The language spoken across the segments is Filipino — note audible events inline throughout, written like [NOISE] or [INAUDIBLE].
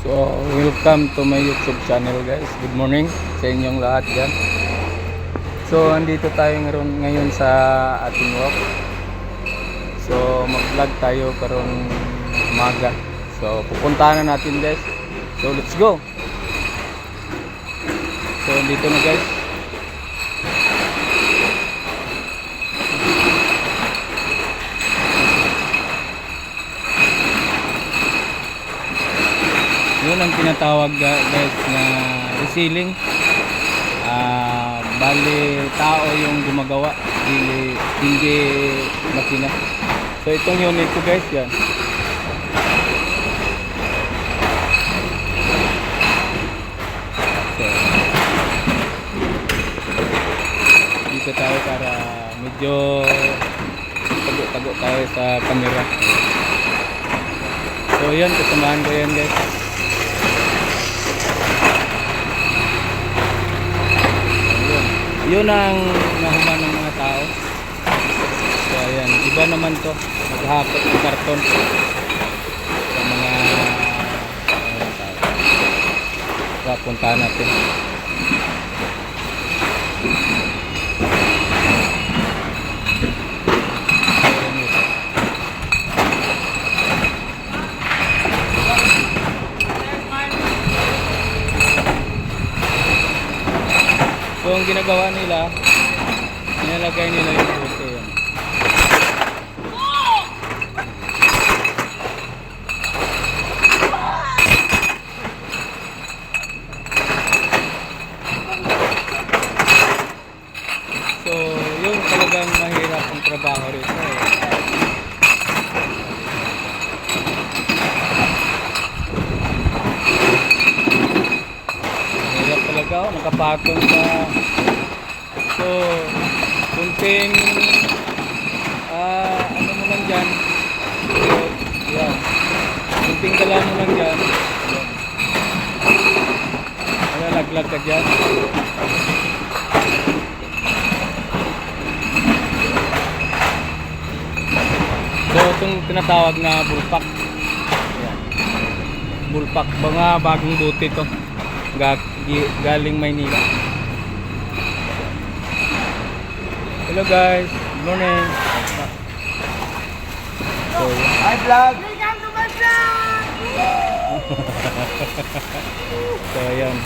So, welcome to my YouTube channel guys. Good morning sa inyong lahat dyan. So, andito tayo ngayon, sa ating walk. So, mag-vlog tayo karong umaga. So, pupuntahan na natin guys. So, let's go! So, andito na guys. Yun ang tinatawag guys na resealing. Ah, bali tao yung gumagawa, hindi hindi makina. So itong unit ko guys, yan. So, dito tayo para medyo tago-tago tayo sa camera. So yan, kasamahan ko yan guys. Yun ang nahuman ng mga tao. So ayan, iba naman to. Naghahakot ng karton sa mga uh, tao. Natin. Ginagawa nila, nilalagay nila yung puti yan. So yun talagang mahirap ang trabaho rito. Eh. Nakapatong sa So, kunting ah ano mo lang dyan. So, yan kunting dala mo lang dyan. Yan. Wala, laglag ka dyan. So, itong tinatawag na bulpak. Bulpak, mga bagong buti to galing Maynila Hello guys, good morning. So, Hi vlog! Welcome to my vlog! [LAUGHS] so ayan.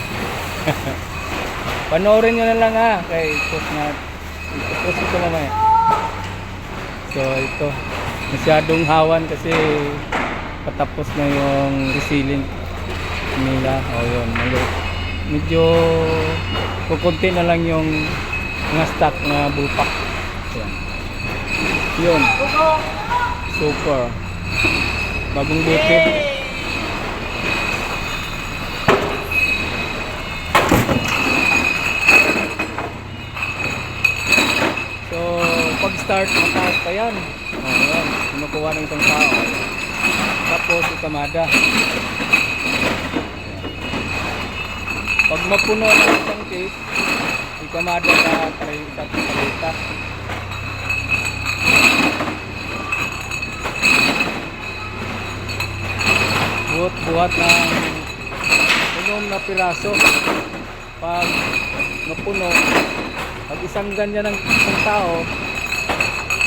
[LAUGHS] Panoorin nyo na lang ha, kay post na, post ko mamaya. So ito, masyadong hawan kasi patapos na yung resealing nila. O yun, medyo- medyo kukunti na lang yung mga stock na bulpak. Ayan. Yun. Super. Bagong buti. So, pag start, mataas pa yan. O, yan. Kinukuha ng isang tao. Tapos, ikamada. Pag mapuno ng isang case, ikamada sa tray sa palita. Buhat-buhat ng unom na piraso. Pag napuno, pag isang ganyan ng isang tao,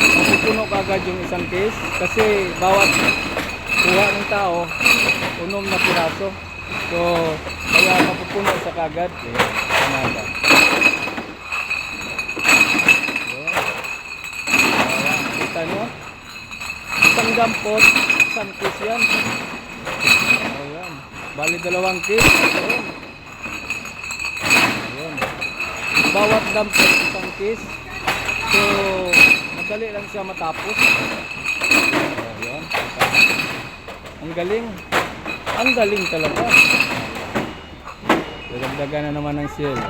mapupuno kagad yung isang case kasi bawat kuha ng tao, unom na piraso. So, kaya mapupuno sa kagad. Ayan, kamada. Ayan. Kita nyo? Isang dampot, isang case yan. Ayan. Bali dalawang case. Ayan. Ayan. Bawat dampot isang case. So, madali lang siya matapos. Ayan. Ang galing. Ang galing talaga. Dadagdagan na naman ng shell. [LAUGHS]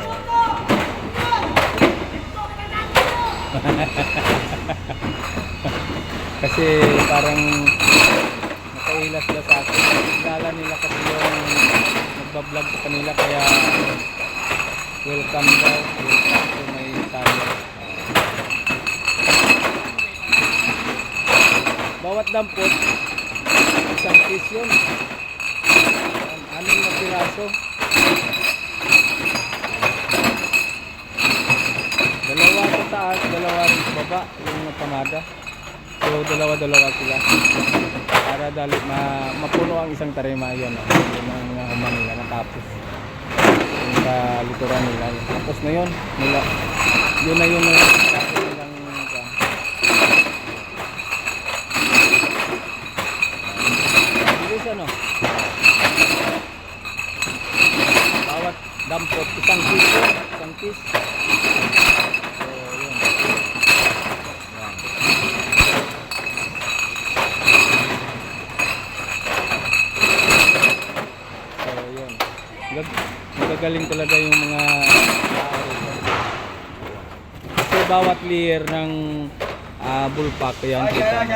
Kasi parang nakailas na sa akin. Kilala nila kasi yung nagbablog sa kanila kaya welcome daw. Welcome to my. Bawat dampot, isang piece yun. Anim na piraso. Dalawa sa taas, dalawa rin sa baba, yung nakamada. So, dalawa-dalawa sila. Para dali ma mapuno ang isang tarima yun. Oh. Yun ang uh, nila natapos. Yung sa likuran nila. Tapos na yun. Nila, yun na yun yun. Ano? Bawat dampot, isang piso, isang piso. So, yun. Yan. So, yun. Gag magagaling talaga yung mga. Kasi bawat layer ng ah, bullpack, yan kita.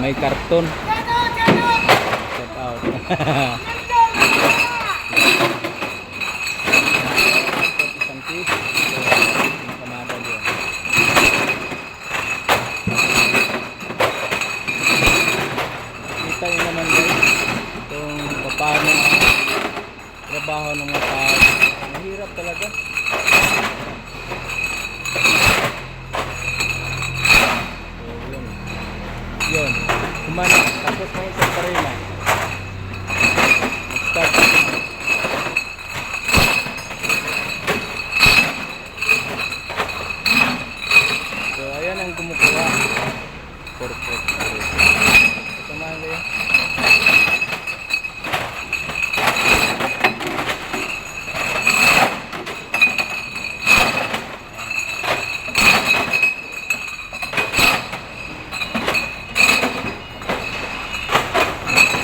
May karton. Shout out. [LAUGHS] Isang piece. So, nakamada yun. Kita nyo naman guys, kung paano ang trabaho ng mga tao. Mahirap talaga. So, yun. Yun. Kumana. Tapos mga isang karima. Mag-start. So, ayan ang kumukuha. Perfect. Kasamahan ko yun.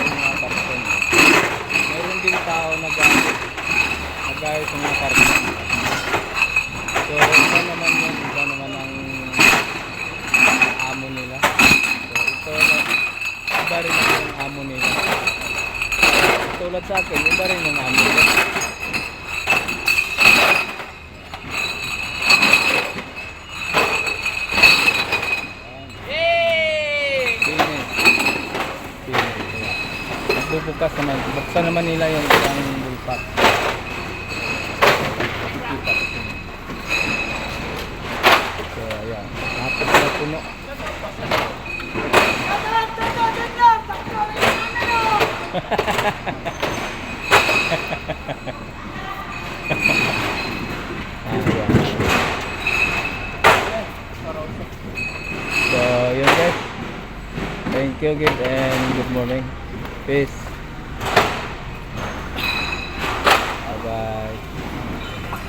Yung mga karton. Meron din tao na gamit. Nagayos ng mga karton. So, iba naman yun. Iba naman ang amo nila. So, ito, iba rin ang amo nila. Tulad sa akin, iba rin ang amo nila. Yay! Finish. Finish. Ayan. Nagbubukas naman. Buksan naman nila yung isang bullpack. Makikita ko. So, ayan. Tapos na puno. [LAUGHS] So, yun guys. Thank you again and good morning. Peace.